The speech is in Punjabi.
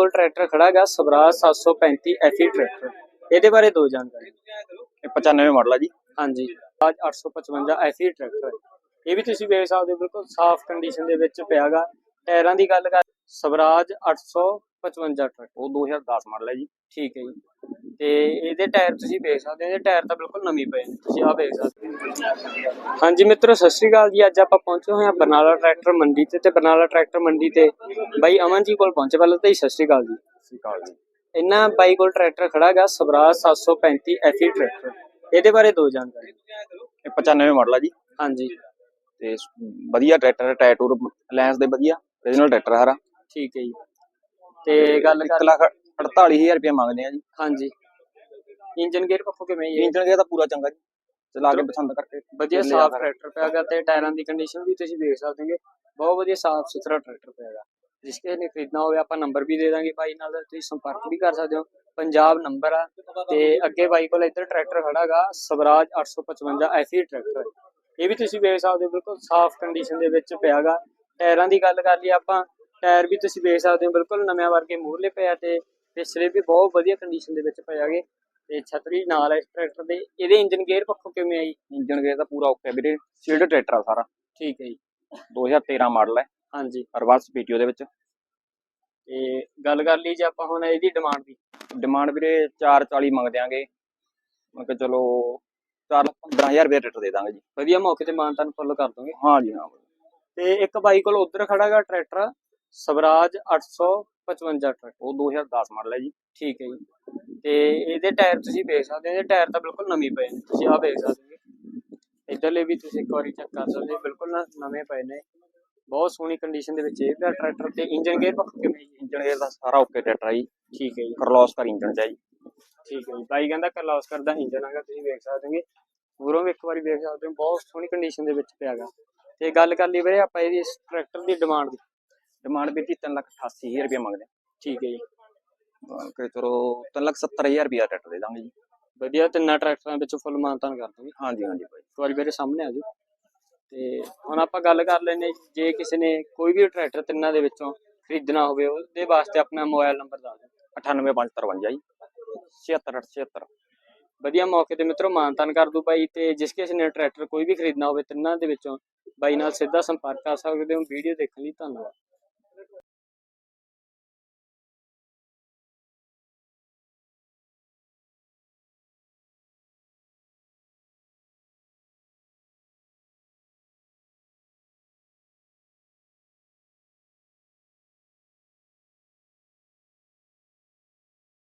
ਕੋਲ ਟਰੈਕਟਰ ਖੜਾਗਾ ਸਵਰਾਜ 735 ਐਫੀ ਟਰੈਕਟਰ। ਇਹਦੇ ਬਾਰੇ ਦੋ ਜਾਣਕਾਰੀ ਇਹ 95 ਮਾਡਲ ਆ ਜੀ। ਹਾਂਜੀ ਅੱਜ 855 ਐਫੀ ਟਰੈਕਟਰ। ਇਹ ਵੀ ਤੁਸੀਂ ਵੇਖ ਸਕਦੇ ਹੋ ਬਿਲਕੁਲ ਸਾਫ਼ ਕੰਡੀਸ਼ਨ ਦੇ ਵਿੱਚ ਪਿਆਗਾ ਟਾਇਰਾਂ ਦੀ ਗੱਲ ਕਰ ਸਵਰਾਜ 855 ਟਰੈਕਟਰ। ਉਹ 2010 ਮਾਡਲ ਹੈ ਜੀ। ਠੀਕ ਹੈ ਜੀ। ਤੇ ਇਹਦੇ ਟਾਇਰ ਤੁਸੀਂ ਵੇਖ ਸਕਦੇ ਹੋ ਇਹਦੇ ਟਾਇਰ ਤਾਂ ਬਿਲਕੁਲ ਨਵੇਂ ਪਏ ਨੇ ਤੁਸੀਂ ਆਹ ਵੇਖ ਸਕਦੇ ਹੋ। ਹਾਂਜੀ ਮਿੱਤਰੋ ਸਤਿ ਸ਼੍ਰੀ ਅਕਾਲ ਜੀ ਅੱਜ ਆਪਾਂ ਪਹੁੰਚੇ ਹੋਏ ਹਾਂ ਬਰਨਾਲਾ ਟਰੈਕਟਰ ਮੰਡੀ ਤੇ ਤੇ ਬਰਨਾਲਾ ਟਰੈਕਟਰ ਮੰਡੀ ਤੇ। ਬਾਈ ਅਮਨ ਜੀ ਕੋਲ ਪਹੁੰਚੇ ਪਹਿਲਾਂ ਤਾਂ ਜੀ ਸਤਿ ਸ਼੍ਰੀ ਅਕਾਲ ਜੀ। ਸ੍ਰੀ ਅਕਾਲ ਜੀ। ਇਹਨਾਂ ਬਾਈ ਕੋਲ ਟਰੈਕਟਰ ਖੜਾਗਾ ਸਵਰਾਜ 735 ਐਫੀ ਟਰੈਕਟਰ। ਇਹਦੇ ਬਾਰੇ ਦੋ ਜਾਣਕਾਰੀ। ਇਹ 95 ਮਾਡਲ ਆ ਜੀ। ਹਾਂਜੀ। ਤੇ ਵਧੀਆ ਟਰੈਕਟਰ ਹੈ ਟਾਇਰ ਟੂਰ ਲੈਂਸ ਦੇ ਵਧੀਆ ਰੀਜਨਲ ਟਰੈਕਟਰ ਹਾਰਾ ਠੀਕ ਹੈ ਜੀ। ਤੇ ਗੱਲ 1 ਕਰ ਲੱਖ 48000 ਰੁਪਏ ਮੰਗਦੇ ਆ ਜੀ। ਹਾਂਜੀ। ਇੰਜਨ ਗੇਅਰ ਪੱਖੋਂ ਕਿਵੇਂ ਜੀ ਇੰਜਨ ਗਿਆ ਤਾਂ ਪੂਰਾ ਚੰਗਾ ਜੀ। ਚਲਾ ਕੇ ਪਸੰਦ ਕਰਕੇ ਵਧੀਆ ਸਾਫ਼। ਟਰੈਕਟਰ ਪਿਆਗਾ ਤੇ ਟਾਇਰਾਂ ਦੀ ਕੰਡੀਸ਼ਨ ਵੀ ਤੁਸੀਂ ਦੇਖ ਸਕਦੇ ਹੋ। ਬਹੁਤ ਵਧੀਆ ਸਾਫ਼ ਸੁਥਰਾ ਟਰੈਕਟਰ ਪਿਆਗਾ ਜਿਸ ਕਿਸੇ ਨੇ ਖਰੀਦਣਾ ਹੋਵੇ ਆਪਾਂ ਨੰਬਰ ਵੀ ਦੇ ਦਾਂਗੇ ਬਾਈ ਨਾਲ ਤੁਸੀਂ ਸੰਪਰਕ ਵੀ ਕਰ ਸਕਦੇ ਹੋ। ਪੰਜਾਬ ਨੰਬਰ ਆ ਤੇ ਅੱਗੇ ਬਾਈ ਕੋਲ ਇੱਧਰ ਟਰੈਕਟਰ ਖੜਾਗਾ ਸਵਰਾਜ 855 ਐਫੀ ਟਰੈਕਟਰ। ਇਹ ਵੀ ਤੁਸੀਂ ਵੇਖ ਸਕਦੇ ਹੋ ਬਿਲਕੁਲ ਸਾਫ਼ ਕੰਡੀਸ਼ਨ ਦੇ ਵਿੱਚ ਪਿਆਗਾ ਟਾਇਰਾਂ ਦੀ ਗੱਲ ਕਰ ਲਈ ਆਪਾਂ ਟਾਇਰ ਵੀ ਤੁਸੀਂ ਵੇਖ ਸਕਦੇ ਹੋ ਬਿਲਕੁਲ ਨਵੇਂ ਵਰਗੇ ਮੂਹਰਲੇ ਪਿਆ ਤੇ ਪਿਛਲੇ ਵੀ ਬਹੁਤ ਵਧੀਆ ਕੰਡੀਸ਼ਨ ਦੇ ਵਿੱਚ ਪਏ ਹੈਗੇ। ਤੇ ਛਤਰੀ ਨਾਲ ਹੈ ਇਸ ਟਰੈਕਟਰ ਦੇ ਇਹਦੇ ਇੰਜਨ ਗੇਅਰ ਪੱਖੋਂ ਕਿਵੇਂ ਆਈ ਇੰਜਨ ਗਿਆ ਤਾਂ ਪੂਰਾ ਓਕੇ ਵੀਰੇ ਸੀਲਡ ਟਰੈਕਟਰ ਆ ਸਾਰਾ। ਠੀਕ ਹੈ ਜੀ। 2013 ਮਾਡਲ ਹੈ। ਹਾਂਜੀ। ਰਿਵਰਸ ਪੀਟੀਓ ਦੇ ਵਿੱਚ। ਤੇ ਗੱਲ ਕਰ ਲਈ ਜੇ ਆਪਾਂ ਹੁਣ ਇਹਦੀ ਡਿਮਾਂਡ ਦੀ। ਡਿਮਾਂਡ ਵੀਰੇ 440 ਮੰਗ ਦਿਆਂਗੇ। ਮੈਂ ਕਿਹਾ ਚਲੋ 4 15000 ਰੁਪਏ ਰੇਟ ਦੇ ਦਾਂਗੇ ਜੀ। ਵਧੀਆ ਮੌਕੇ ਤੇ ਮਾਨਤਾਨ ਫੁੱਲ ਕਰ ਦੋਗੇ। ਹਾਂ ਜੀ ਹਾਂ। ਤੇ ਇੱਕ ਬਾਈ ਕੋਲ ਉਧਰ ਖੜਾਗਾ ਟਰੈਕਟਰ ਸਵਰਾਜ 855 ਟਰੈਕਟਰ ਉਹ 2010 ਮਾਡਲ ਹੈ ਜੀ। ਠੀਕ ਹੈ ਜੀ। ਤੇ ਇਹਦੇ ਟਾਇਰ ਤੁਸੀਂ ਵੇਖ ਸਕਦੇ ਹੋ ਇਹਦੇ ਟਾਇਰ ਤਾਂ ਬਿਲਕੁਲ ਨਵੇਂ ਪਏ ਨੇ। ਤੁਸੀਂ ਆਹ ਵੇਖ ਸਕਦੇ ਹੋ। ਇੱਧਰਲੇ ਵੀ ਤੁਸੀਂ ਇੱਕ ਵਾਰੀ ਚੈੱਕ ਕਰ ਸਕਦੇ ਹੋ ਬਿਲਕੁਲ ਨਵੇਂ ਪਏ ਨੇ। ਬਹੁਤ ਸੋਹਣੀ ਕੰਡੀਸ਼ਨ ਦੇ ਵਿੱਚ ਇਹ ਪਿਆ ਟਰੈਕਟਰ ਤੇ ਇੰਜਨ ਗੇਅਰ ਪੱਖੋਂ ਕਿਵੇਂ ਜੀ। ਇੰਜਨ ਗਿਆ ਤਾਂ ਸਾਰਾ ਓਕੇ ਟਰੈਕਟਰ ਹੈ ਜੀ। ਠੀਕ ਹੈ ਜੀ। ਕਰਲੋਸਕਰ ਇੰਜਨ ਚ ਹੈ ਜੀ। ਠੀਕ ਹੈ ਜੀ। ਬਾਈ ਕਹਿੰਦਾ ਕਰਲਾਸਕਰ ਦਾ ਇੰਜਨ ਹੈਗਾ ਤੁਸੀਂ ਵੇਖ ਸਕਦੇ ਹੋਗੇ। ਪੂਰੋਂ ਵੀ ਇੱਕ ਵਾਰੀ ਵੇਖ ਸਕਦੇ ਹੋ ਬਹੁਤ ਸੋਹਣੀ ਕੰਡੀਸ਼ਨ ਦੇ ਵਿੱਚ ਪਿਆਗਾ ਤੇ ਗੱਲ ਕਰ ਲਈ ਵੀਰੇ ਆਪਾਂ ਇਹਦੀ ਇਸ ਟਰੈਕਟਰ ਦੀ ਡਿਮਾਂਡ ਦੀ। ਡਿਮਾਂਡ ਵੀਰ ਜੀ 388000 ਰੁਪਏ ਮੰਗਦੇ ਠੀਕ ਹੈ ਜੀ। ਕਿ ਚਲੋ 370000 ਰੁਪਏ ਟਰੈਕਟਰ ਦੇ ਦਾਂਗੇ ਜੀ। ਵਧੀਆ ਤਿੰਨਾਂ ਟਰੈਕਟਰਾਂ ਵਿੱਚੋਂ ਫੁੱਲ ਮਾਨਤਾਨ ਕਰ ਦੋਗੇ। ਹਾਂਜੀ ਹਾਂਜੀ ਬਾਈ ਇੱਕ ਵਾਰੀ ਮੇਰੇ ਸਾਹਮਣੇ ਆ ਜਾਓ। ਤੇ ਹੁਣ ਆਪਾਂ ਗੱਲ ਕਰ ਲੈਨੇ ਜੇ ਕਿਸੇ ਨੇ ਕੋਈ ਵੀ ਟਰੈਕਟਰ ਤਿੰਨਾਂ ਦੇ ਵਿੱਚੋਂ ਖਰੀਦਣਾ ਹੋਵੇ ਉਹਦੇ ਵਾਸਤੇ ਆਪਣਾ ਮੋਬਾਈਲ ਨੰਬਰ ਦੱਸ ਦਿਓ। 98553 ਜੀ। 76876 ਵਧੀਆ ਮੌਕੇ ਤੇ ਮਿੱਤਰੋ ਮਾਨਤਾਨ ਕਰ ਦੂ ਬਾਈ ਤੇ ਜਿਸ ਕਿਸੇ ਨੇ ਟਰੈਕਟਰ ਕੋਈ ਵੀ ਖਰੀਦਣਾ ਹੋਵੇ ਤਿੰਨਾਂ ਦੇ ਵਿੱਚੋਂ ਬਾਈ ਨਾਲ ਸਿੱਧਾ ਸੰਪਰਕ ਕਰ ਸਕਦੇ ਹੋ। ਵੀਡੀਓ ਦੇਖਣ ਲਈ ਧੰਨਵਾਦ।